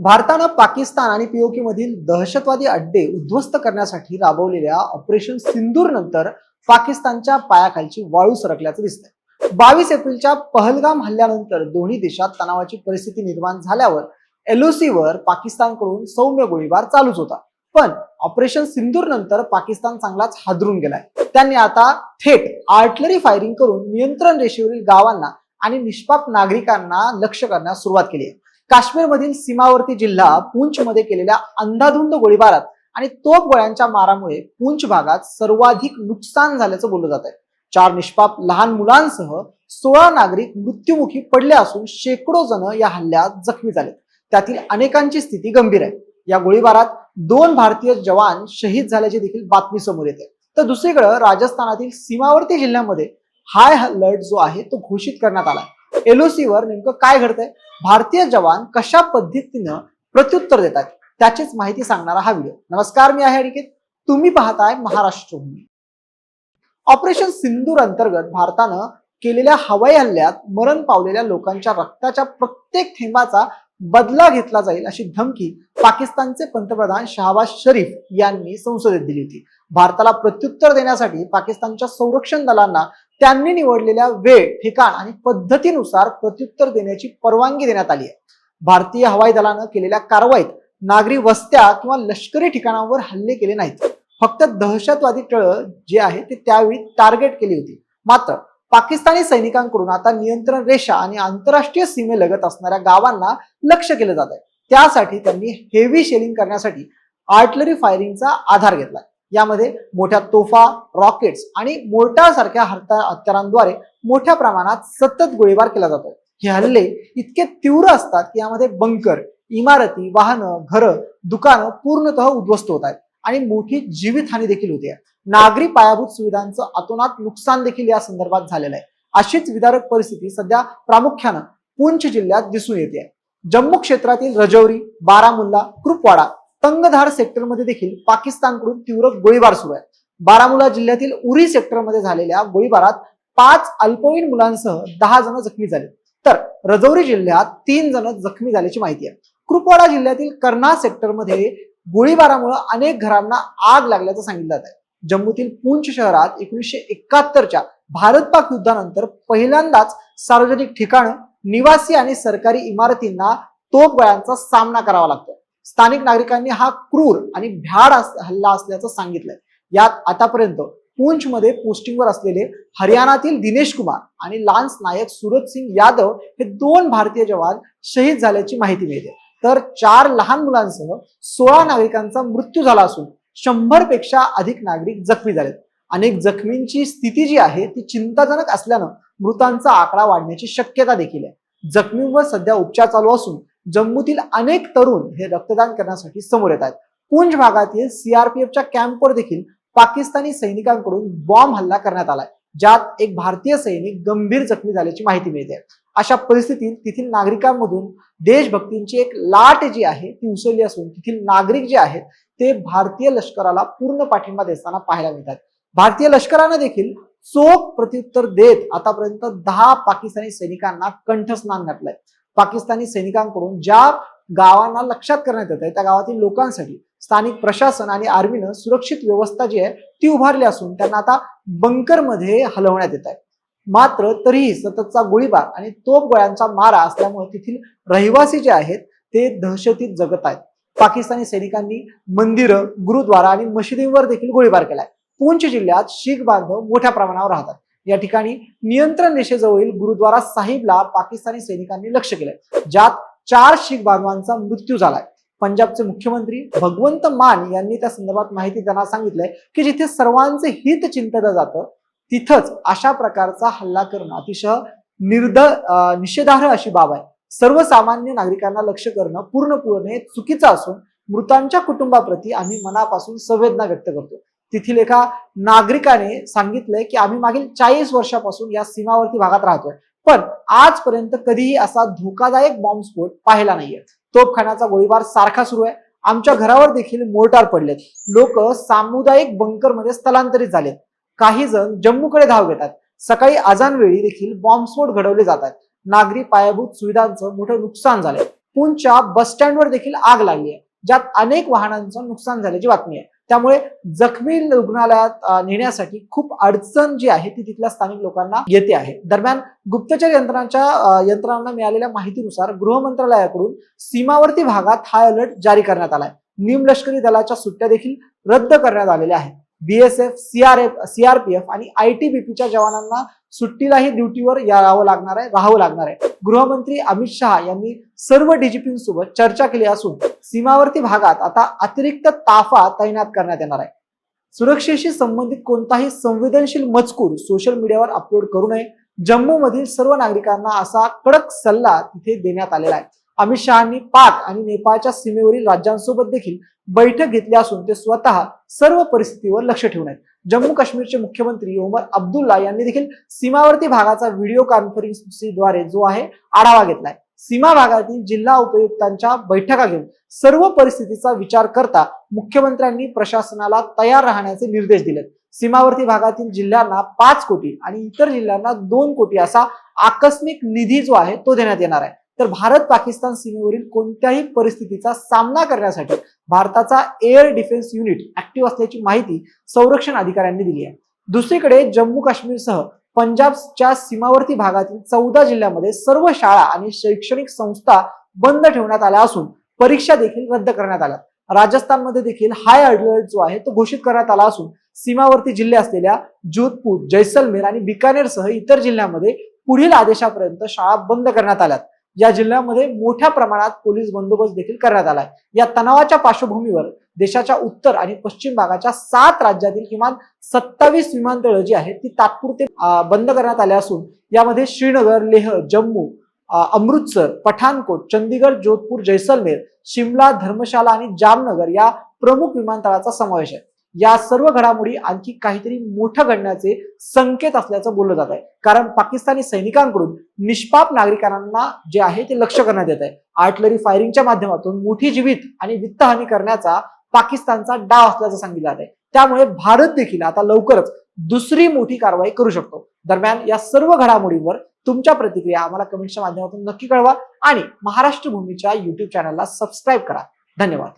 भारतानं पाकिस्तान आणि पीओके मधील दहशतवादी अड्डे उद्ध्वस्त करण्यासाठी राबवलेल्या ऑपरेशन सिंदूर नंतर पाकिस्तानच्या पायाखालची वाळू सरकल्याचं दिसतंय. बावीस एप्रिलच्या पहलगाम हल्ल्यानंतर दोन्ही देशात तणावाची परिस्थिती निर्माण झाल्यावर एलओसीवर वर पाकिस्तानकडून सौम्य गोळीबार चालूच होता. पण ऑपरेशन सिंदूर नंतर पाकिस्तान चांगलाच हादरून गेलाय. त्यांनी आता थेट आर्टलरी फायरिंग करून नियंत्रण रेषेवरील गावांना आणि निष्पाप नागरिकांना लक्ष करण्यास सुरुवात केली आहे. काश्मीरमधील सीमावर्ती जिल्हा पूंछमध्ये केलेल्या अंधाधुंद गोळीबारात आणि तोप गोळ्यांच्या मारामुळे पूंछ भागात सर्वाधिक नुकसान झाल्याचं बोललं जात आहे चार निष्पाप लहान मुलांसह सोळा नागरिक मृत्युमुखी पडले असून शेकडो जण या हल्ल्यात जखमी झाले त्यातील अनेकांची स्थिती गंभीर आहे. या गोळीबारात दोन भारतीय जवान शहीद झाल्याची देखील बातमी समोर येते. तर दुसरीकडे राजस्थानातील सीमावर्ती जिल्ह्यामध्ये हाय अलर्ट जो आहे तो घोषित करण्यात आला एलओसीवर नेमकं काय घडतंय? भारतीय जवान कशा पद्धतीनं प्रत्युत्तर देतात? त्याचीच माहिती सांगणारा हा व्हिडिओ. नमस्कार मी आहे अनिकेत. तुम्ही पाहताय महाराष्ट्र भूमी ऑपरेशन सिंदूर अंतर्गत भारतानं केलेल्या हवाई हल्ल्यात मरण पावलेल्या लोकांच्या रक्ताच्या प्रत्येक थेंबाचा बदला घेतला जाईल अशी धमकी पाकिस्तानचे पंतप्रधान शहाबाज शरीफ यांनी संसदेत दिली होती. भारताला प्रत्युत्तर देण्यासाठी पाकिस्तानच्या संरक्षण दलांना त्यांनी निवडलेल्या वेळ ठिकाण आणि पद्धतीनुसार प्रत्युत्तर देण्याची परवानगी देण्यात आली आहे. भारतीय हवाई दलानं केलेल्या कारवाईत नागरी वस्त्या किंवा लष्करी ठिकाणांवर हल्ले केले नाहीत. फक्त दहशतवादी टळ जे आहे ते त्यावेळी टार्गेट केली होती. मात्र पाकिस्तानी सैनिकांकडून आता नियंत्रण रेषा आणि आंतरराष्ट्रीय सीमेलगत असणाऱ्या गावांना लक्ष केलं जात आहे त्यासाठी त्यांनी हेवी शेलिंग करण्यासाठी आर्टलरी फायरिंगचा आधार घेतला यामध्ये मोठ्या तोफा रॉकेट्स आणि मोर्टारसारख्या हत्यारांद्वारे मोठ्या प्रमाणात सतत गोळीबार केला जातो हे हल्ले इतके तीव्र असतात की यामध्ये बंकर इमारती वाहनं घरं दुकानं पूर्णतः उद्ध्वस्त होत आहेत आणि मोठी जीवितहानी देखील होते. नागरी पायाभूत सुविधांचं अतोनात नुकसान देखील या संदर्भात झालेलं आहे. अशीच विदारक परिस्थिती सध्या प्रामुख्यानं पुंछ जिल्ह्यात दिसून येते. जम्मू क्षेत्रातील रजौरी बारामुल्ला कृपवाडा तंगधार सेक्टरमध्ये देखील पाकिस्तानकडून तीव्र गोळीबार सुरू आहे. बारामुला जिल्ह्यातील उरी सेक्टरमध्ये झालेल्या गोळीबारात पाच अल्पवयीन मुलांसह दहा जण जखमी झाले. तर रजौरी जिल्ह्यात तीन जण जखमी झाल्याची माहिती आहे. कृपवाडा जिल्ह्यातील कर्ना सेक्टरमध्ये गोळीबारामुळे अनेक घरांना आग लागल्याचं सांगितलं जात आहे जम्मूतील पूंछ शहरात एकोणीसशे एकाहत्तरच्या भारत पाक युद्धानंतर पहिल्यांदाच सार्वजनिक ठिकाणं निवासी आणि सरकारी इमारतींना तोफगोळ्यांचा सामना करावा लागतो स्थानिक नागरिकांनी हा क्रूर आणि भ्याड हल्ला असल्याचं सांगितलंय. यात आतापर्यंत पूंछमध्ये पोस्टिंगवर असलेले हरियाणातील दिनेश कुमार आणि लान्स नायक सुरज सिंग यादव हे दोन भारतीय जवान शहीद झाल्याची माहिती मिळते. तर चार लहान मुलांसह सोळा नागरिकांचा मृत्यू झाला असून शंभरपेक्षा अधिक नागरिक जखमी झालेत. अनेक जखमींची स्थिती जी आहे ती चिंताजनक असल्यानं मृतांचा आकडा वाढण्याची शक्यता देखील आहे. जखमींवर सध्या उपचार चालू असून जम्मूतील अनेक तरुण हे रक्तदान करण्यासाठी समोर येत आहेत. पुंज भागातील सीआरपीएफच्या कॅम्पवर देखील पाकिस्तानी सैनिकांकडून बॉम्ब हल्ला करण्यात आलाय. ज्यात एक भारतीय सैनिक गंभीर जखमी झाल्याची माहिती मिळते. अशा परिस्थितीत तेथील नागरिकांमधून देशभक्तींची एक लाट जी आहे ती उसळली असून तेथील नागरिक जे आहेत ते भारतीय लष्कराला पूर्ण पाठिंबा देताना पाहायला मिळतात. भारतीय लष्करानं देखील चोख प्रत्युत्तर देत आतापर्यंत दहा पाकिस्तानी सैनिकांना कंठस्नान घातलंय. पाकिस्तानी सैनिकांकडून ज्या गावांना लक्षात करण्यात येत आहे त्या गावातील लोकांसाठी स्थानिक प्रशासन आणि आर्मीनं सुरक्षित व्यवस्था जी आहे ती उभारली असून त्यांना आता बंकरमध्ये हलवण्यात येत आहे मात्र तरीही सततचा गोळीबार आणि तोप गोळ्यांचा मारा असल्यामुळे तेथील रहिवासी जे आहेत ते दहशतीत जगत आहेत. पाकिस्तानी सैनिकांनी मंदिरं गुरुद्वारा आणि मशिदींवर देखील गोळीबार केलाय. पूंछ जिल्ह्यात शीख बांधव मोठ्या प्रमाणावर राहतात. या ठिकाणी नियंत्रण रेषेजवळील गुरुद्वारा साहिबला पाकिस्तानी सैनिकांनी लक्ष केलंय. ज्यात चार शीख बांधवांचा मृत्यू झालाय. पंजाबचे मुख्यमंत्री भगवंत मान यांनी त्या संदर्भात माहिती त्यांना सांगितलंय की जिथे सर्वांचे हित चिंतलं जातं तिथंच अशा प्रकारचा हल्ला करणं अतिशय निर्द निषेधार्ह अशी बाब आहे. सर्वसामान्य नागरिकांना लक्ष करणं पूर्णपणे चुकीचं असून मृतांच्या कुटुंबाप्रती आम्ही मनापासून संवेदना व्यक्त करतो. तेथील एका नागरिकाने सांगितलंय की आम्ही मागील चाळीस वर्षापासून या सीमावर्ती भागात राहतोय. पण आजपर्यंत कधीही असा धोकादायक बॉम्बस्फोट पाहिला नाहीये तोफखान्याचा गोळीबार सारखा सुरू आहे. आमच्या घरावर देखील मोर्टार पडलेत. लोक सामुदायिक बंकरमध्ये स्थलांतरित झालेत. काही जण जम्मूकडे धाव घेतात. सकाळी आजानवेळी देखील बॉम्बस्फोट घडवले जातात. नागरी पायाभूत सुविधांचं मोठं नुकसान झालंय. पुणच्या बस स्टँडवर देखील आग लागली आहे ज्यात अनेक वाहनांचं नुकसान झाल्याची बातमी आहे. त्यामुळे जखमी रुग्णालयात नेण्यासाठी खूप अडचण जी आहे ती तिथल्या स्थानिक लोकांना येते आहे. दरम्यान गुप्तचर यंत्रणांच्या यंत्रणांना मिळालेल्या माहितीनुसार गृह मंत्रालयाकडून सीमावर्ती भागात हाय अलर्ट जारी करण्यात आलाय. निमलष्करी दलाच्या सुट्ट्या देखील रद्द करण्यात आलेल्या आहेत. बीएसएफ सीआरएफ सीआरपीएफ आणि आयटीबीपीच्या जवानांना सुट्टीलाही ड्युटीवर यावं लागणार आहे राहावं लागणार आहे. गृहमंत्री अमित शहा यांनी सर्व डीजीपींसोबत चर्चा केली असून सीमावर्ती भागात आता अतिरिक्त ताफा तैनात करण्यात येणार आहे. सुरक्षेशी संबंधित कोणताही संवेदनशील मजकूर सोशल मीडियावर अपलोड करू नये. जम्मू मधील सर्व नागरिकांना असा कडक सल्ला तिथे देण्यात आलेला आहे. अमित शहानी पाक आणि नेपाळच्या सीमेवरील राज्यांसोबत देखील बैठक घेतली असून ते स्वतः सर्व परिस्थितीवर लक्ष ठेवून आहेत. जम्मू काश्मीरचे मुख्यमंत्री ओमर अब्दुल्ला यांनी देखील सीमावर्ती भागाचा व्हिडिओ कॉन्फरन्सिंगद्वारे जो आहे आढावा घेतलाय सीमा भागातील जिल्हा उपयुक्तांच्या बैठका घेऊन सर्व परिस्थितीचा विचार करता मुख्यमंत्र्यांनी प्रशासनाला तयार राहण्याचे निर्देश दिलेत. सीमावर्ती भागातील जिल्ह्यांना पाच कोटी आणि इतर जिल्ह्यांना दोन कोटी असा आकस्मिक निधी जो आहे तो देण्यात येणार आहे. तर भारत पाकिस्तान सीमेवरील कोणत्याही परिस्थितीचा सामना करण्यासाठी भारताचा एअर डिफेन्स युनिट ऍक्टिव्ह असल्याची माहिती संरक्षण अधिकाऱ्यांनी दिली आहे. दुसरीकडे जम्मू काश्मीरसह पंजाबच्या सीमावर्ती भागातील चौदा जिल्ह्यामध्ये सर्व शाळा आणि शैक्षणिक संस्था बंद ठेवण्यात आल्या असून परीक्षा देखील रद्द करण्यात आल्या. राजस्थानमध्ये देखील हाय अलर्ट जो आहे तो घोषित करण्यात आला असून सीमावर्ती जिल्हे असलेल्या जोधपूर जैसलमेर आणि बिकानेरसह इतर जिल्ह्यांमध्ये पुढील आदेशापर्यंत शाळा बंद करण्यात आल्यात. या जिल्ह्यामध्ये मोठ्या प्रमाणात पोलीस बंदोबस्त देखील करण्यात आलाय. या तणावाच्या पार्श्वभूमीवर देशाच्या उत्तर आणि पश्चिम भागाच्या सात राज्यातील किमान सत्तावीस विमानतळं जी आहेत ती तात्पुरते बंद करण्यात आले असून यामध्ये श्रीनगर लेह जम्मू अमृतसर पठाणकोट चंदीगड जोधपूर जैसलमेर शिमला धर्मशाला आणि जामनगर या प्रमुख विमानतळाचा समावेश आहे. या सर्व घडामोडी आणखी काहीतरी मोठं घडण्याचे संकेत असल्याचं बोललं जात आहे. कारण पाकिस्तानी सैनिकांकडून निष्पाप नागरिकांना जे आहे ते लक्ष करण्यात येत आहे. आर्टलरी फायरिंगच्या माध्यमातून मोठी जीवित आणि वित्तहानी करण्याचा पाकिस्तानचा डाव असल्याचं सांगितलं जात आहे. त्यामुळे भारत देखील आता लवकरच दुसरी मोठी कारवाई करू शकतो. दरम्यान या सर्व घडामोडींवर तुमच्या प्रतिक्रिया आम्हाला कमेंटच्या माध्यमातून नक्की कळवा आणि महाराष्ट्र भूमीच्या युट्यूब चॅनलला सबस्क्राईब करा. धन्यवाद.